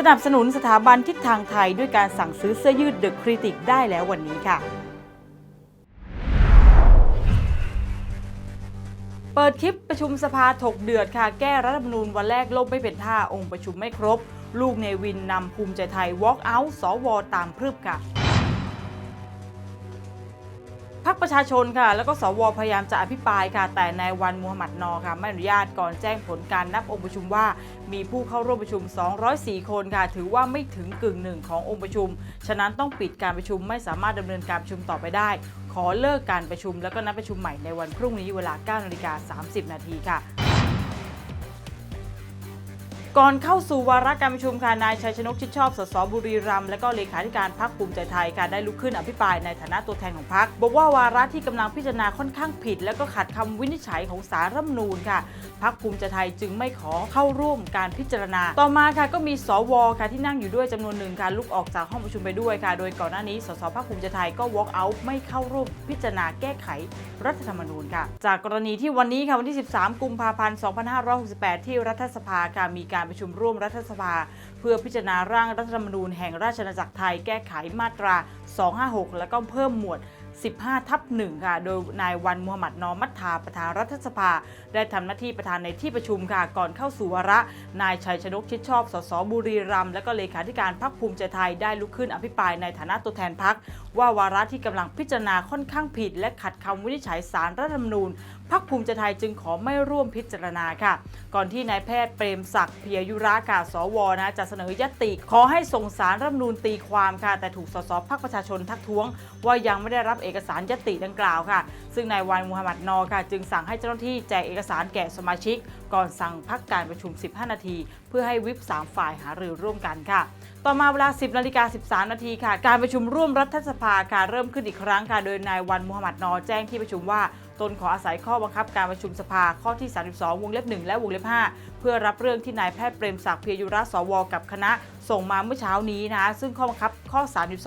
สนับสนุนสถาบันทิศทางไทยด้วยการสั่งซื้อเสื้อยืดเดอะคริติกได้แล้ววันนี้ค่ะ เปิดคลิปประชุมสภาถกเดือดค่ะ แก้รัฐธรรมนูญวันแรกล่มไม่เป็นท่าองค์ประชุมไม่ครบ ลูกเนวินนำภูมิใจไทยวอล์กอัพสวตามพรึบค่ะ พักประชาชนค่ะ แล้วก็สวพยายามจะอภิปรายค่ะ แต่ในายวันมูฮัมหมัดนอค่ะไม่อนุญาตก่อนแจ้งผลการนับองค์ประชุมว่า มีผู้เข้าร่วมประชุม 204 คนค่ะ ถือว่าไม่ถึงกึ่งหนึ่งขององค์ประชุม ฉะนั้นต้องปิดการประชุมไม่สามารถดำเนินการประชุมต่อไปได้ ขอเลิกการประชุมแล้วก็นัดประชุมใหม่ในวันพรุ่งนี้เวลา 9นาฬิกา30 นาทีค่ะ ก่อนเข้าสู่วาระการประชุมค่ะนายชัยชนกชิดชอบสสบุรีรัมย์และก็เลขาธิการพรรคภูมิใจไทยค่ะได้ลุกขึ้นอภิปรายในฐานะตัวแทนของพรรคบอกว่าวาระที่กำลังพิจารณาค่อนข้างผิด และก็ขัดคำวินิจฉัยของสารรัฐมนูญค่ะพรรคภูมิใจไทยจึงไม่ขอเข้าร่วมการพิจารณา ต่อมาค่ะก็มีสวค่ะที่นั่งอยู่ด้วยจำนวนหนึ่งค่ะลุกออกจากห้องประชุมไปด้วยค่ะ โดยก่อนหน้านี้สสพรรคภูมิใจไทยก็ walk out ไม่เข้าร่วมพิจารณาแก้ไขรัฐธรรมนูญค่ะ จากกรณีที่วันนี้ค่ะวันที่ 13 กุมภาพันธ์ 2568 ที่รัฐสภาค่ะมีการประชุมร่วมรัฐสภา เพื่อพิจารณาร่างรัฐธรรมนูญแห่งราชอาณาจักรไทยแก้ไขมาตรา 256 แล้วก็เพิ่มหมวด 15 ทับ1ค่ะ โดยนายวันมูฮัมหมัดนอมัทธาประธานรัฐสภา ได้ทำหน้าที่ประธานในที่ประชุมค่ะ ก่อนเข้าสู่วาระ นายชัยชนกชิดชอบ สสบุรีรัมย์และก็เลขาธิการพรรคภูมิใจไทยได้ลุกขึ้นอภิปรายในฐานะตัวแทนพรรคว่าวาระที่กำลังพิจารณาค่อนข้างผิด และขัดคำวินิจฉัยสารรัฐธรรมนูญพรรคภูมิใจไทยจึงขอไม่ร่วมพิจารณาค่ะ ก่อนที่นายแพทย์เปรมศักดิ์เพียยุระค่ะสวนะจะเสนอยติ ขอให้ส่งสารรัฐมนูญตีความค่ะ แต่ถูกสสพรรคประชาชนทักท้วง ว่ายังไม่ได้รับเอกสารยติดังกล่าวค่ะ ซึ่งนายวันมูฮัมหมัดนอค่ะ จึงสั่งให้เจ้าหน้าที่แจกเอกสารแก่สมาชิก ก่อนสั่งพักการประชุม 15 นาที เพื่อให้วิป3ฝ่ายหารือร่วมกันค่ะต่อมาเวลา 10นาฬิกา13 นาทีค่ะ การประชุมร่วมรัฐสภาค่ะเริ่มขึ้นอีกครั้งค่ะ โดยนายวันมูฮัมหมัดนอแจ้งที่ประชุมว่า ตนขออาศัยข้อบังคับการประชุมสภาข้อที่ 32 วงเล็บ 1 และวงเล็บ 5 เพื่อรับเรื่องที่นายแพทย์เปรมศักดิ์เพียยุรสว กับคณะส่งมาเมื่อเช้านี้นะคะซึ่งข้อบังคับข้อ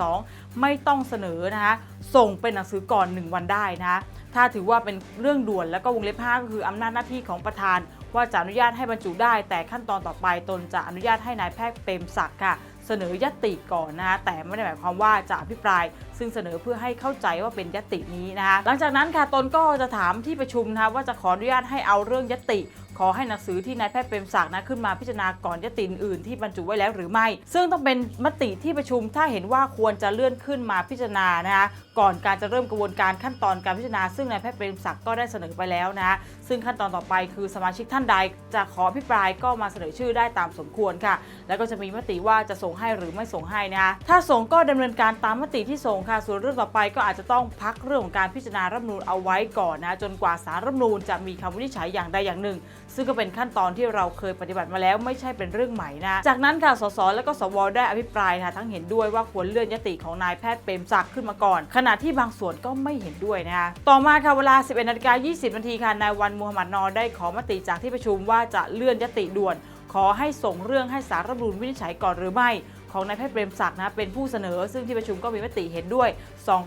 32 ไม่ต้องเสนอนะคะส่งเป็นหนังสือก่อน 1 วันได้นะคะถ้าถือว่าเป็นเรื่องด่วนแล้วก็วงเล็บ 5 ก็คืออำนาจหน้าที่ของประธาน ว่าจะอนุญาตให้บรรจุได้ แต่ขั้นตอนต่อไปตนจะอนุญาตให้นายแพทย์เปรมศักดิ์ค่ะ เสนอยติก่อนนะคะแต่ไม่ได้หมายความว่าจะอภิปราย ซึ่งเสนอเพื่อให้เข้าใจว่าเป็นยตินี้นะคะหลังจากนั้นค่ะตนก็จะถามที่ประชุมนะคะว่าจะขออนุญาตให้เอาเรื่องยติขอให้หนังสือที่นายแพทย์เปรมศักดิ์นะขึ้นมาพิจารณาก่อนยติอื่นที่บรรจุไว้แล้วหรือไม่ ซึ่งต้องเป็นมติที่ประชุมถ้าเห็นว่าควรจะเลื่อนขึ้นมาพิจารณานะคะ ก่อนการจะเริ่มกระบวนการขั้นตอนการพิจารณา ซึ่งนายแพทย์เปรมศักดิ์ก็ได้เสนอไปแล้วนะคะซึ่งขั้นตอนต่อไปคือสมาชิกท่านใดจะขออภิปรายก็มาเสนอชื่อได้ตามสมควรค่ะ แล้วก็จะมีมติว่าจะส่งให้หรือไม่ส่งให้นะคะถ้าส่งก็ดำเนินการตามมติที่ส่งค่ะ ส่วนเรื่องต่อไปก็อาจจะต้องพักเรื่องของการพิจารณารัฐมนูญเอาไว้ก่อนนะจนกว่าสารรัฐมนูญจะมีคำวินิจฉัยอย่างใดอย่างหนึ่ง ซึ่งก็เป็นขั้นตอนที่เราเคยปฏิบัติมาแล้วไม่ใช่เป็นเรื่องใหม่นะจากนั้นค่ะสสและก็สวได้อภิปรายค่ะทั้งเห็นด้วยว่าควรเลื่อนยติของนายแพทย์เปรมศักดิ์ขึ้นมาก่อนขณะที่บางส่วนก็ไม่เห็นด้วยนะคะต่อมาค่ะเวลา 11นาฬิกา20นาทีค่ะนายวันมูฮัมหมัดนอได้ขอมติจากที่ประชุมว่าจะเลื่อนยติด่วน ขอให้ส่งเรื่องให้สารรัฐธรรมนูญวินิจฉัยก่อนหรือไม่ ของนายแพทย์เปรมศักดิ์นะเป็นผู้เสนอ ซึ่งที่ประชุมก็มีมติเห็นด้วย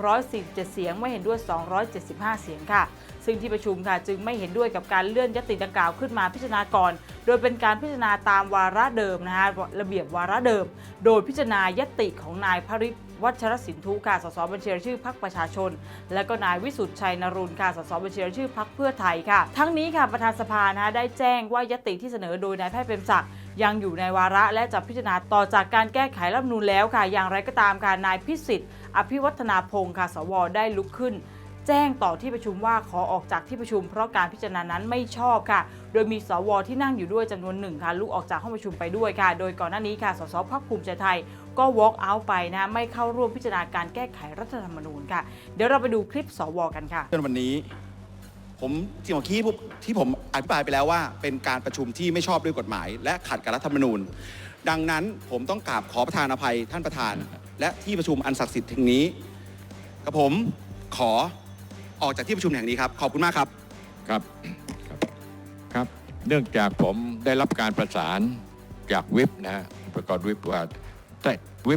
247 เสียงไม่เห็นด้วย 275 เสียงค่ะ ซึ่งที่ประชุมค่ะจึงไม่เห็นด้วยกับการเลื่อนยติดังกล่าวขึ้นมาพิจารณาก่อน โดยเป็นการพิจารณาตามวาระเดิมนะคะระเบียบวาระเดิม โดยพิจารณายติของนายพริวัชรสินทุค่ะ สสบัญชีรายชื่อพักประชาชน และก็นายวิสุทธิ์ชัยนรุนค่ะ สสบัญชีรายชื่อพักเพื่อไทยค่ะ ทั้งนี้ค่ะประธานสภานะคะได้แจ้งว่ายติที่เสนอโดยนายแพทย์เปรมศักดิ์ ยังอยู่ในวาระและจะพิจารณาต่อจากการแก้ไขรัฐธรรมนูญแล้วค่ะ อย่างไรก็ตามค่ะนายพิสิทธิ์ อภิวัฒนาพงศ์ค่ะสวได้ลุกขึ้น แจ้งต่อที่ประชุมว่าขอออกจากที่ประชุม เพราะการพิจารณานั้นไม่ชอบค่ะ โดยมีสวที่นั่งอยู่ด้วยจำนวนหนึ่งค่ะลุกออกจากห้องประชุมไปด้วยค่ะ โดยก่อนหน้านี้ค่ะสสพักภูมิใจไทยก็ walk out ไปนะไม่เข้าร่วมพิจารณาการแก้ไขรัฐธรรมนูญค่ะ เดี๋ยวเราไปดูคลิปสวกันค่ะจนวันนี้ ผมจริงๆเมื่อกี้ที่ผมอภิปรายไปแล้วว่า เป็นการประชุมที่ไม่ชอบด้วยกฎหมาย และขัดกับรัฐธรรมนูญ ดังนั้นผมต้องกราบขอประธานอภัยท่านประธาน และที่ประชุมอันศักดิ์สิทธิ์แห่งนี้กับผมขอออกจากที่ประชุมแห่งนี้ครับ ขอบคุณมากครับครับครับรบเนื่องจากผมได้รับการประสานจากวิปนะฮะประกอบวิปว่าแต่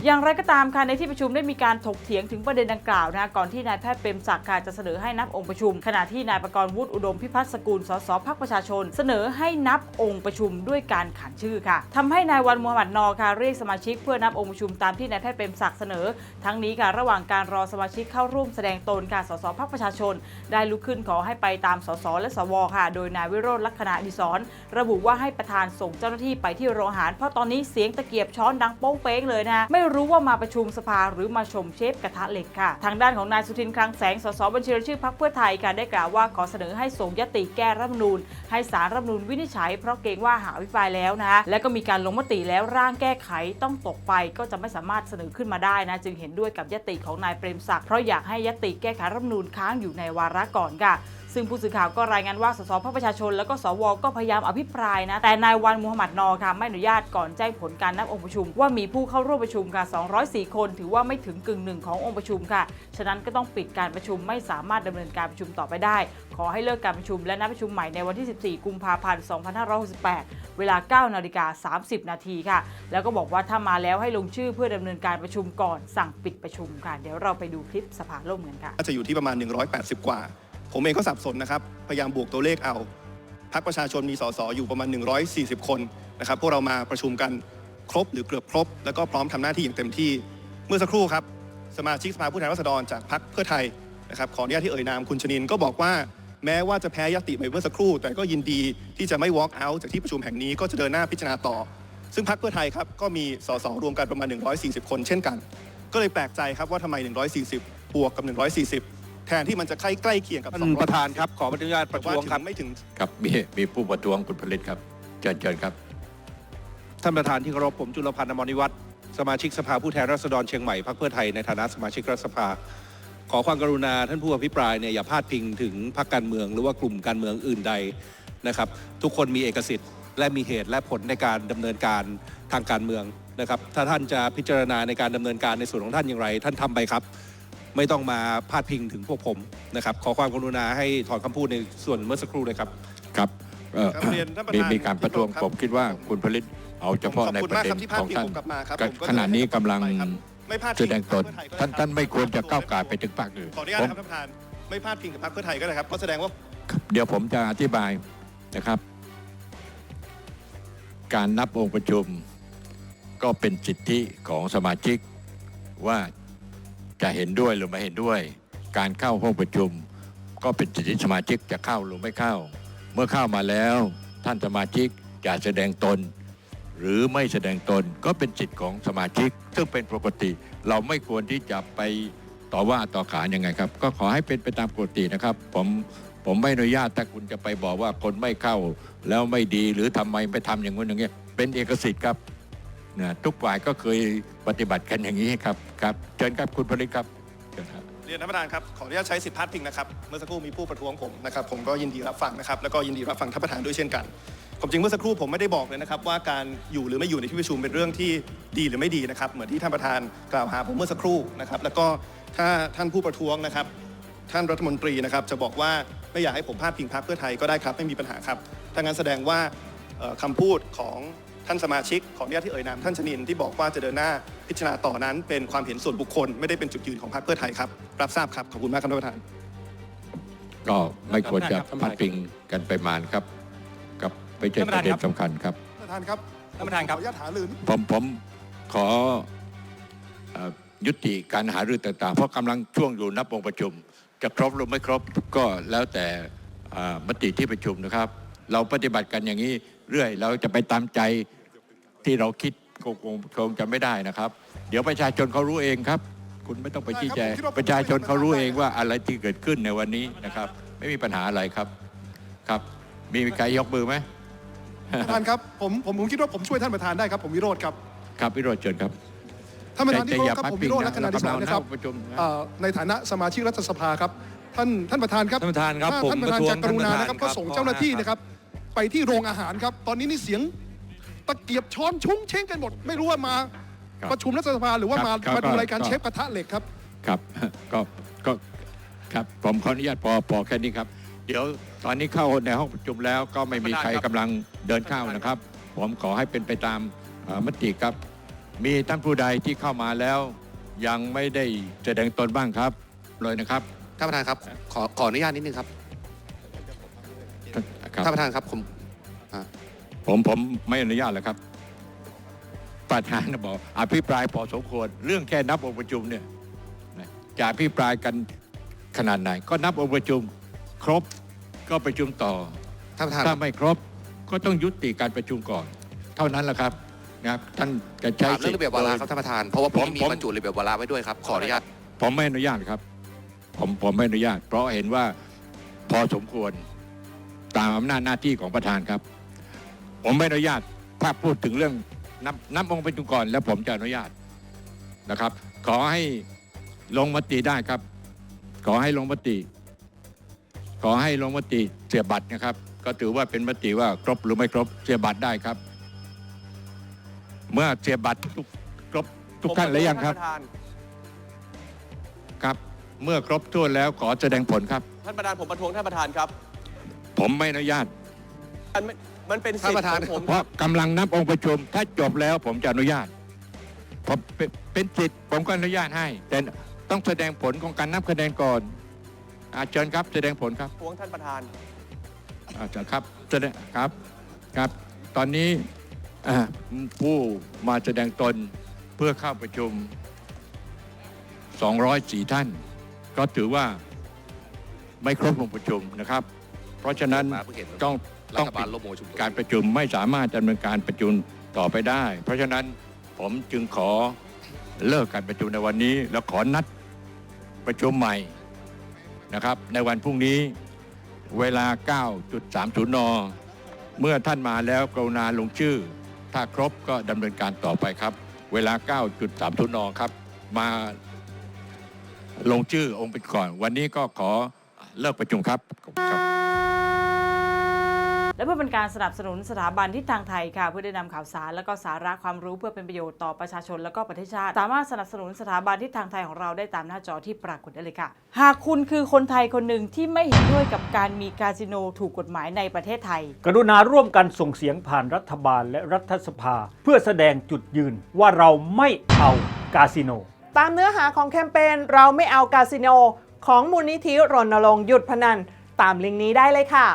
อย่างไรก็ตามค่ะในที่ประชุมได้มีการถกเถียงถึงประเด็นดังกล่าวนะก่อนที่นายแพทย์เปรมศักดิ์ค่ะจะเสนอให้นับองค์ประชุม ขณะที่นายประกรณ์วุฒิอุดมพิพัฒน์สกุลสสพักประชาชน เสนอให้นับองค์ประชุมด้วยการขานชื่อค่ะทำให้นายวันมูฮัมหมัดนอค่ะเรียกสมาชิกเพื่อนับองค์ประชุมตามที่นายแพทย์เปรมศักดิ์เสนอ ทั้งนี้ค่ะระหว่างการรอสมาชิกเข้าร่วมแสดงตนค่ะสสพักประชาชน ได้ลุกขึ้นขอให้ไปตามสสและสวค่ะ โดยนายวิโรจน์ลักษณะดิศรระบุว่าให้ประธานส่งเจ้าหน้าที่ไปที่โรงอาหาร เพราะตอนนี้เสียงตะเกียบช้อนดังโป้งเป้งเลยนะฮะไม่รู้ว่ามาประชุมสภาหรือมาชมเชฟกระทะเหล็กค่ะ ทางด้านของนายสุทินคลังแสงสสบัญชีรายชื่อพักเพื่อไทยค่ะได้กล่าวว่าขอเสนอให้ส่งยติแก้รัฐมนูญ ให้สารรัฐมนูญวินิจฉัย เพราะเกรงว่าหาอภิปายแล้วนะและก็มีการลงมติแล้วร่างแก้ไขต้องตกไปก็จะไม่สามารถเสนอขึ้นมาได้นะ จึงเห็นด้วยกับยติของนายเปรมศักดิ์เพราะอยากให้ยติแก้ไขรัฐมนูญค้างอยู่ในวาระก่อนค่ะ ซึ่งผู้สื่อข่าวก็รายงานว่าสสพรรคประชาชน แล้วก็สวก็พยายามอภิปรายนะ แต่นายวันมูฮัมหมัดนอค่ะไม่อนุญาตก่อนแจ้งผลการนับองค์ประชุม ว่ามีผู้เข้าร่วมประชุมค่ะ 204 คน ถือว่าไม่ถึงกึ่งหนึ่งขององค์ประชุมค่ะ ฉะนั้นก็ต้องปิดการประชุมไม่สามารถดำเนินการประชุมต่อไปได้ ขอให้เลิกการประชุมและนัดประชุมใหม่ในวันที่ 14 กุมภาพันธ์ 2568 เวลา 9 นาฬิกา 30 นาทีค่ะ แล้วก็บอกว่าถ้ามาแล้วให้ลงชื่อเพื่อดำเนินการประชุมก่อนสั่งปิดประชุมค่ะ เดี๋ยวเราไปดูคลิปสภาล่มกันค่ะจะอยู่ที่ประมาณ 180 กว่า ผมเองก็สับสนนะครับ พยายามบวกตัวเลขเอาพรรคประชาชนมีสสอยู่ประมาณ 140 คนนะครับ พวกเรามาประชุมกันครบหรือเกือบครบ แล้วก็พร้อมทำหน้าที่อย่างเต็มที่ เมื่อสักครู่ครับ สมาชิกสภาผู้แทนราษฎรจากพรรคเพื่อไทยนะครับ ขออนุญาตที่เอ่ยนามคุณชนินก็บอกว่าแม้ว่าจะแพ้ยติไปเมื่อสักครู่ แต่ก็ยินดีที่จะไม่ walk out จากที่ประชุมแห่งนี้ก็จะเดินหน้าพิจารณาต่อ ซึ่งพรรคเพื่อไทยครับก็มีสสรวมกันประมาณ 140 คนเช่นกัน ก็เลยแปลกใจครับว่าทำไม 140 บวกกับ 140 แทนที่มันจะใกล้ใกล้เคียงกับท่านประธานครับ ขออนุญาตประแต่ว่าท้วงถึครับงไม่ถึงครับมีมีผู้ประท้วงคุณผลิตครับเชิญเชิญครับ ท่านประธานที่เคารพผมจุลพันธ์อมรนิวัฒน์สมาชิกสภาผู้แทนราษฎรเชียงใหม่พรรคเพื่อไทยในฐานะสมาชิกรัฐสภา ขอความกรุณาท่านผู้อภิปรายเนี่ยอย่าพาดพิงถึงพรรคการเมืองหรือว่ากลุ่มการเมืองอื่นใดนะครับ ทุกคนมีเอกสิทธิ์ และมีเหตุและผลในการดำเนินการทางการเมืองนะครับ ถ้าท่านจะพิจารณาในการดำเนินการในส่วนของท่านอย่างไร ท่านทำไปครับ ไม่ต้องมาพาดพิงถึงพวกผมนะครับขอความกรุณาให้ถอนคำพูดในส่วนเมื่อสักครู่เลยครับ ครับเอ่อครับเรียนท่านประมีธานมีการประท้วงที่เคารพครับผมคิดว่าคุณผลิตเอาเฉพาะขอบในคุณประมากเด็คนรับที่พาขดองพิงท่านผมกลับมาครับก็ผมก็ขณะนี้กำลังไม่พาดพิแสดงตนพรรคเพื่อไทยก็ท่านได้ท่านไม่ควรจะผมก้าวไก่ายไปถึงภาคอื่นขออนุญาตผม นะครับท่านประธานไม่พาดพิงกับพรรคเพื่อไทยก็ได้ครับเพราะแสดงว่าครับเดี๋ยวผมจะอธิบายนะครับ การนับองค์ประชุมก็เป็นสิทธิของสมาชิกว่า จะเห็นด้วยหรือไม่เห็นด้วย การเข้าห้องประชุม ก็เป็นสิทธิสมาชิกจะเข้าหรือไม่เข้า เมื่อเข้ามาแล้วท่านสมาชิกจะแสดงตน หรือไม่แสดงตนก็เป็นสิทธิของสมาชิก ซึ่งเป็นปกติ เราไม่ควรที่จะไปต่อว่าต่อขานยังไงครับ ก็ขอให้เป็นไปตามปกตินะครับ ผมผมไม่อนุญาตถ้าคุณจะไปบอกว่าคนไม่เข้าแล้วไม่ดีหรือทำไมไม่ทำอย่างนู้นอย่างเงี้ยเป็นเอกสิทธิ์ครับ นะทุกฝ่ายก็เคยปฏิบัติกันอย่างนี้ครับครับเชิญครับคุณผลิตครับเชิญครับเรียนท่านประธานครับ ขออนุญาตใช้สิทธิพาดพิงนะครับ เมื่อสักครู่มีผู้ประท้วงผมนะครับ ผมก็ยินดีรับฟังนะครับ แล้วก็ยินดีรับฟังท่านประธานด้วยเช่นกันผมจริงเมื่อสักครู่ผมไม่ได้บอกเลยนะครับว่าการอยู่หรือไม่อยู่ในที่ประชุมเป็นเรื่องที่ดีหรือไม่ดีนะครับ เหมือนที่ท่านประธานกล่าวหาผมเมื่อสักครู่นะครับ แล้วก็ถ้าท่านผู้ประท้วงนะครับ ท่านรัฐมนตรีนะครับ จะบอกว่าไม่อยากให้ผมพาดพิงพรรคเพื่อไทยก็ได้ครับไม่มีปัญหาครับถ้างั้นแสดงว่าเอ่อคำพูดของ ท่านสมาชิกขออนุญาตที่เอ่ยนามท่านชนินที่บอกว่าจะเดินหน้าพิจารณาต่อนั้นเป็นความเห็นส่วนบุคคล ไม่ได้เป็นจุดยืนของพรรคเพื่อไทยครับ รับทราบครับ ขอบคุณมากครับท่านประธาน ก็ไม่ควรจะท่านประธานครับพัดพิงกันไปมานครับ กับไม่ใช่ประเด็นสำคัญครับท่านประธานครับท่านประธานครับขออนุญาตหาลือผมผมขอเอ่อยุติการหารือต่างๆ เพราะกำลังช่วงอยู่นับองค์ประชุม จะครบหรือไม่ครบก็แล้วแต่อ่ามติที่ประชุมนะครับ เราปฏิบัติกันอย่างนี้ เรื่อยเราจะไปตามใจที่เราคิดคงคงคงจะไม่ได้นะครับ เดี๋ยวประชาชนเขารู้เองครับ คุณไม่ต้องไปชี้แจงได้ครับผมคิดว่าประชาชนเขารู้เองผมว่าอะไรที่เกิดขึ้นในวันนี้นะครับ ไม่มีปัญหาอะไรครับครับ มีใครยกมือไหมประธานครับผมผมผมคิดว่าผมช่วยท่านประธานได้ครับผมวิโรธครับครับพี่โรจน์เชิญครับ ท่านประธานที่แต่เคารอย่าพครับพัดผมพิวิงโรธนะลักษณะดิษรนะครับเราประชุมนะ เอ่อในฐานะสมาชิกรัฐสภาครับ ท่านท่านประธานครับท่านประธานครับถ้าผมท่านประธานประท้วงจะกรุณานะครับท่านประธานก็ส่งครับเจ้าหน้าที่ข้อห้านะครับ ไปที่โรงอาหารครับ ตอนนี้นี่เสียงตะเกียบช้อนชุ่งเช้งกันหมด ไม่รู้ว่ามาครับประชุมรัฐสภาหรือว่าครับมาครับมาดูก็รายการก็ เชฟกระทะเหล็กครับ ครับ ก็ก็ครับผมขออนุญาตพอพอแค่นี้ครับ เดี๋ยวตอนนี้เข้าในห้องประชุมแล้วก็ไม่มีใครกำลังเดินเข้านะครับ ผมขอให้เป็นไปตามเอ่อมติครับ มีท่านผู้ใดที่เข้ามาแล้ว ยังไม่ได้แสดงตนบ้างครับเลยนะครับ ท่านประธานครับ ขอขออนุญาตนิดนึงครับ ครับท่านประธานครับผมผมผมไม่อนุญาตแล้วครับ ประธานบอก อภิปรายพอสมควร เรื่องแค่นับองค์ประชุมเนี่ยนะจะอภิปรายกันขนาดไหน ก็นับองค์ประชุม ครบก็ประชุมต่อ ท่านประธานถ้าไม่ครบก็ต้องยุติการประชุมก่อน เท่านั้นแหละครับนะครับท่านจะใช้ถามเรื่องระเบียบวาระครับท่านประธานเพราะว่าผมผมมีผม บรรจุระเบียบวาระไว้ด้วยครับขออนุญาตผมไม่อนุญาตครับ ผมผมไม่อนุญาต เพราะเห็นว่าพอสมควร ตามอำนาจหน้าที่ของประธานครับ ผมไม่อนุญาตถ้าพูดถึงเรื่องนับนับองค์ประชุมก่อนแล้วผมจะอนุญาตนะครับ ขอให้ลงมติได้ครับ ขอให้ลงมติ ขอให้ลงมติเสียบัตรนะครับ ก็ถือว่าเป็นมติว่าครบหรือไม่ครบเสียบัตรได้ครับ เมื่อเสียบัตรทุกครบทุกท่านหรือยังครับครับ เมื่อครบถ้วนแล้วขอแสดงผลครับ ท่านประธานผมประท้วงท่านประธานครับ ผมไม่อนุญาตมันไม่มันเป็นสิทท่านปธิ์ระธานของผมเพราะกำลังนับองค์ประชุม ถ้าจบแล้วผมจะอนุญาตผมเป็นเป็นสิทธิ์ผมก็อนุญาตให้ แต่ต้องแสดงผลของการนับคะแนนก่อนอาเชิญครับแสดงผลครับประท้วงท่านประธาน อาจารย์ครับแสดงครับครับ ตอนนี้อ่าผู้มาแสดงตนเพื่อเข้าประชุม 204 ท่าน ก็ถือว่าไม่ครบองค์ประชุมนะครับ เพราะฉะนั้นมาเพิ่งเห็นต้องรัต้องฐบาปิลดล่มโมชุมนุมการประชุมไม่สามารถดำเนินการประชุมต่อไปได้ เพราะฉะนั้นผมจึงขอเลิกการประชุมในวันนี้ แล้วขอนัดประชุมใหม่นะครับ ในวันพรุ่งนี้เวลา 9.30 น เมื่อท่านมาแล้วกรุณาลงชื่อ ถ้าครบก็ดำเนินการต่อไปครับ เวลา 9.30 น ครับ มาลงชื่อองค์เป็นก่อน วันนี้ก็ขอเลิกประชุมครับขอบคุณครับ และเพื่อเป็นการสนับสนุนสถาบันทิศทางไทยค่ะเพื่อได้นำข่าวสารและก็สาระความรู้เพื่อเป็นประโยชน์ต่อประชาชนและก็ประเทศชาติ สามารถสนับสนุนสถาบันทิศทางไทยของเราได้ตามหน้าจอที่ปรากฏได้เลยค่ะ หากคุณคือคนไทยคนหนึ่งที่ไม่เห็นด้วยกับการมีคาสิโนถูกกฎหมายในประเทศไทย กรุณาร่วมกันส่งเสียงผ่านรัฐบาลและรัฐสภา เพื่อแสดงจุดยืนว่าเราไม่เอากาสิโน ตามเนื้อหาของแคมเปญเราไม่เอากาสิโน ของมูลนิธิรณรงค์หยุดพนัน ตามลิงก์นี้ได้เลยค่ะ